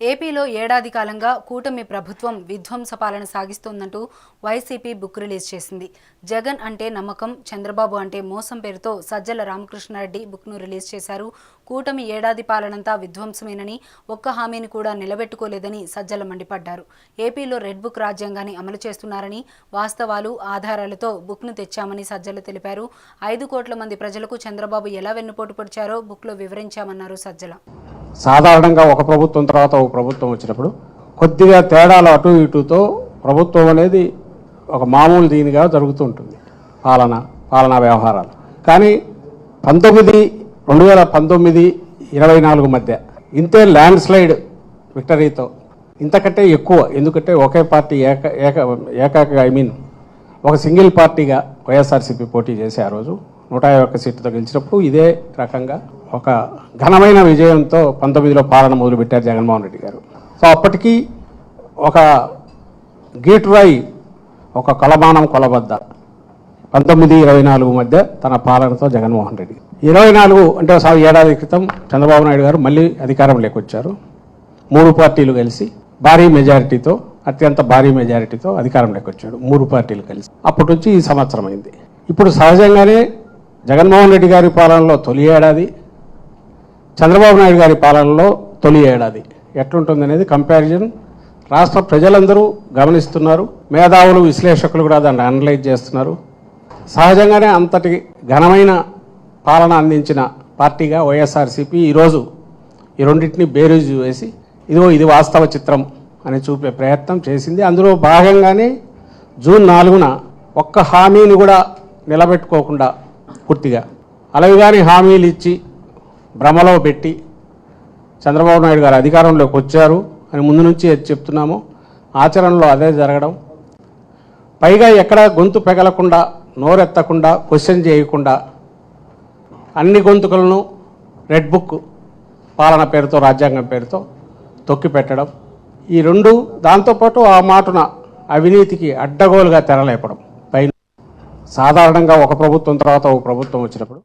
ఏపీలో ఏడాది కాలంగా కూటమి ప్రభుత్వం విధ్వంస పాలన సాగిస్తోందంటూ వైసీపీ బుక్ రిలీజ్ చేసింది. జగన్ అంటే నమ్మకం చంద్రబాబు అంటే మోసం పేరుతో సజ్జల రామకృష్ణారెడ్డి బుక్ను రిలీజ్ చేశారు. కూటమి ఏడాది పాలనంతా విధ్వంసమేనని ఒక్క హామీని కూడా నిలబెట్టుకోలేదని సజ్జల మండిపడ్డారు. ఏపీలో రెడ్ బుక్ రాజ్యాంగాన్ని అమలు చేస్తున్నారని వాస్తవాలు ఆధారాలతో బుక్ను తెచ్చామని సజ్జల తెలిపారు. ఐదు కోట్ల మంది ప్రజలకు చంద్రబాబు ఎలా వెన్నుపోటు పొడిచారో బుక్లో వివరించామన్నారు సజ్జల. సాధారణంగా ఒక ప్రభుత్వం తర్వాత ఒక ప్రభుత్వం వచ్చినప్పుడు కొద్దిగా తేడాలు అటు ఇటుతో ప్రభుత్వం అనేది ఒక మామూలు దీనిగా జరుగుతూ ఉంటుంది పాలన పాలనా వ్యవహారాలు. కానీ పంతొమ్మిది రెండు వేల పంతొమ్మిది ఇరవై నాలుగు మధ్య ఇంతే ల్యాండ్ స్లైడ్ విక్టరీతో ఇంతకంటే ఎక్కువ ఎందుకంటే ఒకే పార్టీ ఏక ఏక ఏకాక ఐ మీన్ ఒక సింగిల్ పార్టీగా వైఎస్ఆర్సీపీ పోటీ చేసే ఆ రోజు నూట యాభై ఒక్క సీట్లతో గెలిచినప్పుడు ఇదే రకంగా ఒక ఘనమైన విజయంతో పంతొమ్మిదిలో పాలన మొదలుపెట్టారు జగన్మోహన్ రెడ్డి గారు. సో అప్పటికి ఒక గీటురాయి ఒక కొలమానం కొలబద్ద పంతొమ్మిది ఇరవై నాలుగు మధ్య తన పాలనతో జగన్మోహన్ రెడ్డి. ఇరవై నాలుగు అంటే ఒకసారి ఏడాది క్రితం చంద్రబాబు నాయుడు గారు మళ్ళీ అధికారం లేకొచ్చారు. మూడు పార్టీలు కలిసి భారీ మెజారిటీతో అత్యంత భారీ మెజారిటీతో అధికారం లేకొచ్చాడు మూడు పార్టీలు కలిసి. అప్పటి నుంచి ఈ సంవత్సరం అయింది. ఇప్పుడు సహజంగానే జగన్మోహన్ రెడ్డి గారి పాలనలో తొలి ఏడాది చంద్రబాబు నాయుడు గారి పాలనలో తొలి ఏడాది. ఎట్లుంటుంది అనేది కంపారిజన్. రాష్ట్ర ప్రజలందరూ గమనిస్తున్నారు. మేధావులు విశ్లేషకులు కూడా దాన్ని అనలైజ్ చేస్తున్నారు. సహజంగానే అంతటి ఘనమైన పాలన అందించిన పార్టీగా వైఎస్ఆర్సీపీ ఈరోజు ఈ రెండింటిని బేరీజు వేసి ఇదిగో ఇది వాస్తవ చిత్రం అని చూపే ప్రయత్నం చేసింది. అందులో భాగంగానే జూన్ నాలుగున ఒక్క హామీని కూడా నిలబెట్టుకోకుండా పూర్తిగా. అలాగే కానీ హామీలు ఇచ్చి భ్రమలో పెట్టి చంద్రబాబు నాయుడు గారు అధికారంలోకి వచ్చారు అని ముందు నుంచి చెప్తున్నాము. ఆచరణలో అదే జరగడం. పైగా ఎక్కడ గొంతు పెగలకుండా నోరెత్తకుండా క్వశ్చన్ చేయకుండా అన్ని గొంతుకలను రెడ్ బుక్ పాలన పేరుతో రాజ్యాంగం పేరుతో తొక్కి పెట్టడం ఈ రెండు దాంతోపాటు ఆ మాటున అవినీతికి అడ్డగోలుగా తెరలేపడం. పైన సాధారణంగా ఒక ప్రభుత్వం తర్వాత ఒక ప్రభుత్వం వచ్చినప్పుడు